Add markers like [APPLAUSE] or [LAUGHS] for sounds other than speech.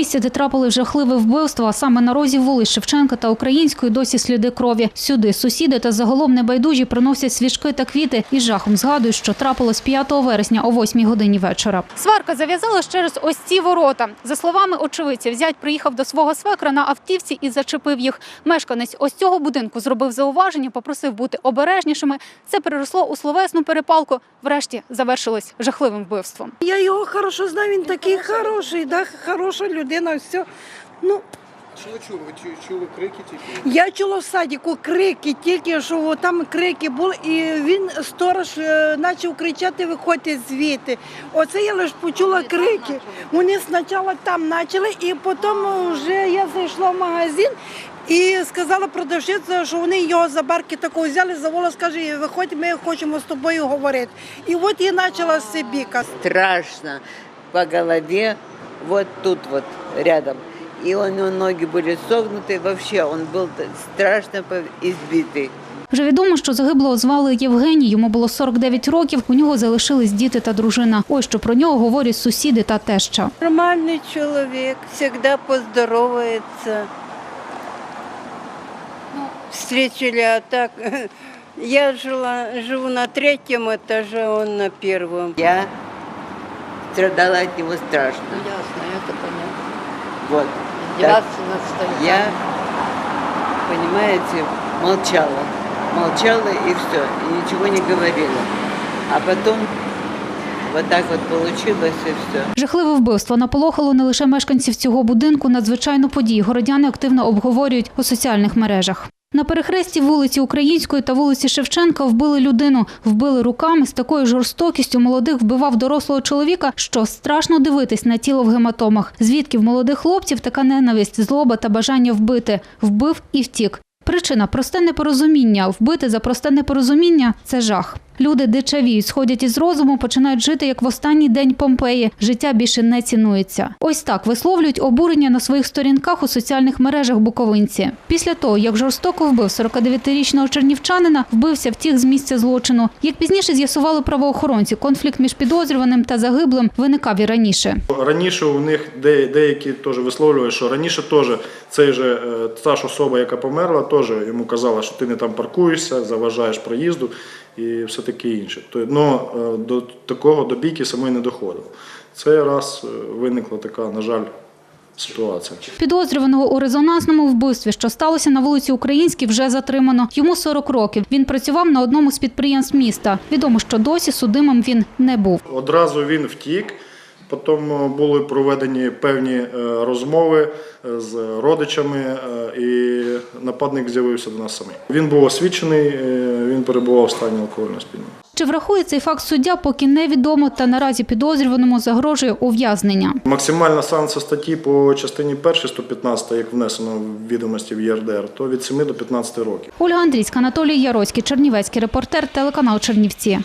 Місці, де трапили жахливе вбивство, а саме на розі вулиць Шевченка та Української, досі сліди крові. Сюди сусіди та загалом небайдужі приносять свічки та квіти і жахом згадують, що трапилось 5 вересня о 8 годині вечора. Сварка зав'язалась через ось ці ворота. За словами очевидців, зять приїхав до свого свекра на автівці і зачепив їх. Мешканець ось цього будинку зробив зауваження, попросив бути обережнішими. Це переросло у словесну перепалку. Врешті завершилось жахливим вбивством. Я його хорошо знаю, він такий хороший, да, хороша людина, все. Ну, Що ви чули? Ви чу- чули крики тільки? я чула в садіку крики, тільки що там крики були, і він сторож е, почав кричати, виходьте звідти. Оце я лише почула крики. Вони спочатку там почали, і потім вже я зайшла в магазин. І сказала продавщиця, що вони його за барки тако взяли, за волос, каже, виходь, ми хочемо з тобою говорити. І от я почала з біка. страшно по голове, вот тут вот рядом. И у него ноги были согнуты, вообще он был т- страшно по- избитый. Вже відомо, що загиблого звали Євгеній. Йому було 49 років. У нього залишились діти та дружина. Ось що про нього говорять сусіди та теща. Нормальный человек, всегда поздоровается. Встретили, а так [LAUGHS] я жила, живу на третьем этаже, он на первом. Я страдала от него страшно. Ясно, это понятно. Вот. Ясно стоит. Я, понимаете, молчала. Молчала и все, и ничего не говорила. А потом вот так вот получилось и все. Жахливе вбивство наполохало не лише мешканців цього будинку. Надзвичайну подію городяни активно обговорюють у соціальних мережах. На перехресті вулиці Української та вулиці Шевченка вбили людину. Вбили руками з такою жорстокістю молодих вбивав дорослого чоловіка, що страшно дивитись на тіло в гематомах. Звідки в молодих хлопців така ненависть, злоба та бажання вбити. Вбив і втік. Причина просте непорозуміння. Вбити за просте непорозуміння це жах. Люди дичавіють, сходять із розуму, починають жити як в останній день Помпеї. Життя більше не цінується. Ось так висловлюють обурення на своїх сторінках у соціальних мережах буковинці. Після того, як жорстоко вбив 49-річного чернівчанина, вбився втік з місця злочину. Як пізніше з'ясували правоохоронці, конфлікт між підозрюваним та загиблим виникав і раніше. Раніше у них де- деякі теж висловлювали, що раніше теж цей же е, та ж особа, яка померла, теж йому казала, що ти не там паркуєшся, заважаєш проїзду і все таке інше. Ну, е, до такого до бійки саме не доходило. Цей раз е, виникла така, на жаль, ситуація. Підозрюваного у резонансному вбивстві, що сталося на вулиці Українській, вже затримано. Йому 40 років. Він працював на одному з підприємств міста. Відомо, що досі судимим він не був. Одразу він втік. Потім е, були проведені певні е, розмови е, з родичами, і нападник з'явився до нас самий. Він був освічений, він перебував в стані алкогольного сп'яніння. Чи врахує цей факт суддя, поки невідомо, та наразі підозрюваному загрожує ув'язнення. Максимальна санкція статті по частині 1 115, як внесено в відомості в ЄРДР, то від 7 до 15 років. Ольга Андрійська, Анатолій Яроцький, Чернівецький репортер, телеканал Чернівці.